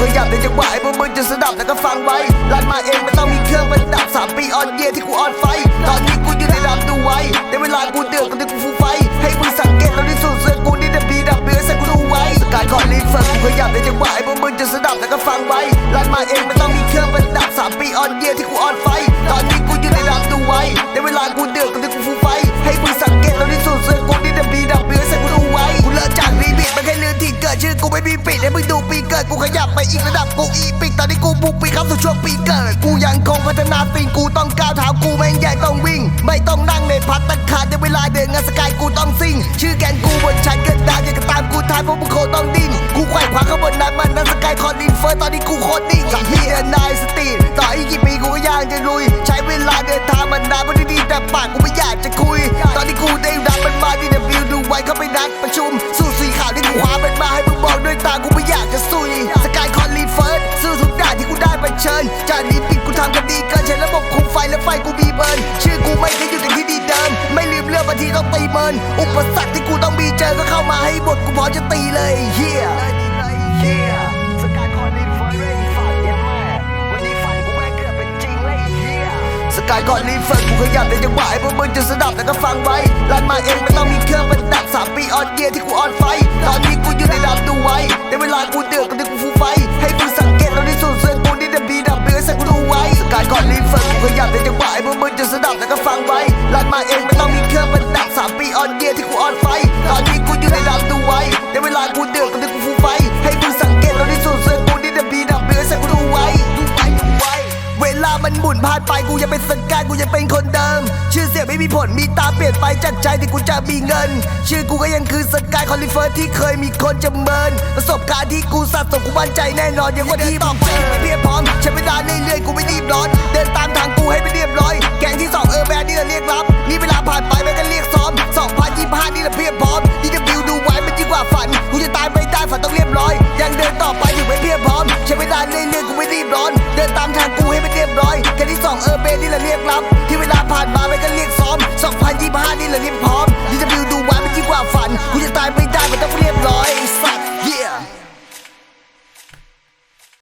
ขยับเดี๋ยจะไหวพวกมึงจะสดับแล้วก็ฟังไว้รันมาเองไม่ต้องมีเครื่องประดับสามปีออนเยียที่กูออนไฟ ตอนนี้กูอยู่ในลำดูไว้ ในเวลากูเดือดกันที่กูฟูไฟ ให้มึงสังเกตแล้วที่สุดเสื้อกูนี่ดับีดับเบือใส่กูรู้ไว้ การก่อนรีเฟิร์สกูอยากเดี๋จะไหวพวกมึงจะสดับแล้วก็ฟังไว้รันมาเอง ดให้มึงดูปีเกิดกูขยับไปอีกระดับกูอีปิกตอนนี้กูบุกปีเข้าสู่ช่วงปีเกิด กูยังคงพัฒนาฟิงกูต้องก้าวเท้ากูแม่งใหญ่ต้องวิ่ง ไม่ต้องนั่งในพัตตาคารในเวลาเดินงานสกายกูต้องซิ่ง ชื่อแกนกูบนชั้นเกิดดาวอย่าก็ตามกูทายเพราะมึงโคต้องดิ้นกูไขว่คว้าข้างบนนั้นมันนั้นสกายคอนดินเฟิร์สตอนนี้กูโคตรนิ่งจากพี่เดินนายสตีดต่ออีกกี่ปีกูก็ยังจะลุย ใช้เวลาเดินทางมันนานไม่ได้ดีแต่ปากกูไม่อยากจะคุย ตอนนี้กูได้รับมันมาที่เดบิวดูไว้เข้าไปนัดประชุม ได้ไปเชิญจากนี้ปิดกูทำกันดีเกินใช้ระบบคุมไฟและไฟกูมีเบิร์นชื่อกูไม่เคยอยู่ในที่ดีเดิมไม่ลืมเรื่องบางทีต้องตีเมิน อุปสรรคที่กูต้องมีเจอก็เข้ามาให้หมดกูพอจะตีเลยเฮียสกายคอนฟิร์สฝันเย็นแม่วันนี้ฝันกูแม่งเกือบเป็นจริงเลยเฮียสกายก่อนรีเฟิร์กูขยับในจังหวะให้พวกมึงจะสะดับแล้วก็ฟังไว้รันมาเองไม่ต้องมีเครื่อง มันผ่านไปกูยังเป็นสกายกูยังเป็นคนเดิม ชื่อเสียงไม่มีผลมีตาเปลี่ยนไปจากใจที่กูจะมีเงิน ชื่อกูก็ยังคือสกายคอลิเฟอร์ที่เคยมีคนจำเมิน ประสบการณ์ที่กูสะสมกูมั่นใจแน่นอนยังว่าที่ต่อกเจอไม่เพียงพร้อมใช้เวลาเรื่อยๆกูไม่รีบร้อน ไปถึงไม่เพียบพร้อมใช้เวลาเนื่อยๆกูไม่รีบร้อน เดินตามทางกูให้มันเรียบร้อยแค่ที่สองเออเบนนี่แหละเรียกรับ